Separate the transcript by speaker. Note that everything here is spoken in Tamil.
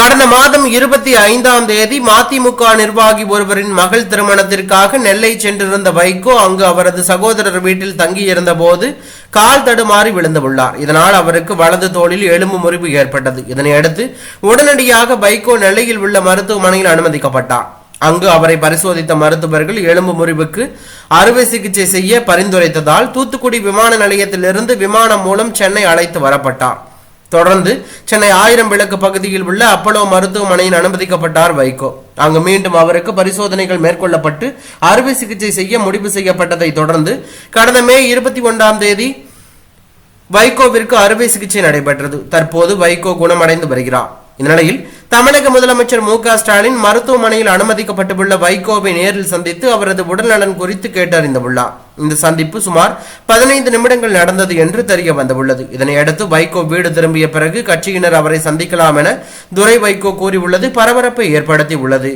Speaker 1: கடந்த மாதம் இருபத்தி ஐந்தாம் தேதி மதிமுக நிர்வாகி ஒருவரின் மகள் திருமணத்திற்காக நெல்லை சென்றிருந்த வைகோ அங்கு அவரது சகோதரர் வீட்டில் தங்கியிருந்த போது கால் தடுமாறி விழுந்துள்ளார் இதனால் அவருக்கு வலது தோளில் எலும்பு முறிவு ஏற்பட்டது. இதனையடுத்து உடனடியாக வைகோ நெல்லையில் உள்ள மருத்துவமனையில் அனுமதிக்கப்பட்டார். அங்கு அவரை பரிசோதித்த மருத்துவர்கள் எலும்பு முறிவுக்கு அறுவை சிகிச்சை செய்ய பரிந்துரைத்ததால் தூத்துக்குடி விமான நிலையத்திலிருந்து விமானம் மூலம் சென்னை அழைத்து வரப்பட்டார். தொடர்ந்து சென்னை ஆயிரம் விளக்கு பகுதியில் உள்ள அப்பலோ மருத்துவமனையில் அனுமதிக்கப்பட்டார் வைகோ. அங்கு மீண்டும் அவருக்கு பரிசோதனைகள் மேற்கொள்ளப்பட்டு அறுவை சிகிச்சை செய்ய முடிவு செய்யப்பட்டதை தொடர்ந்து கடந்த மே இருபத்தி ஒன்றாம் தேதி வைகோவிற்கு அறுவை சிகிச்சை நடைபெற்றது. தற்போது வைகோ குணமடைந்து வருகிறார். இந்நிலையில் தமிழக முதலமைச்சர் மு ஸ்டாலின் மருத்துவமனையில் அனுமதிக்கப்பட்டுள்ள வைகோவை நேரில் சந்தித்து அவரது உடல்நலன் குறித்து கேட்டறிந்துள்ளார் இந்த சந்திப்பு சுமார் பதினைந்து நிமிடங்கள் நடந்தது என்று தெரிய வந்துள்ளது. இதனையடுத்து வைகோ வீடு திரும்பிய பிறகு கட்சியினர் அவரை சந்திக்கலாம் என துரை வைகோ கூறியுள்ளது. பரபரப்பை ஏற்படுத்தி உள்ளது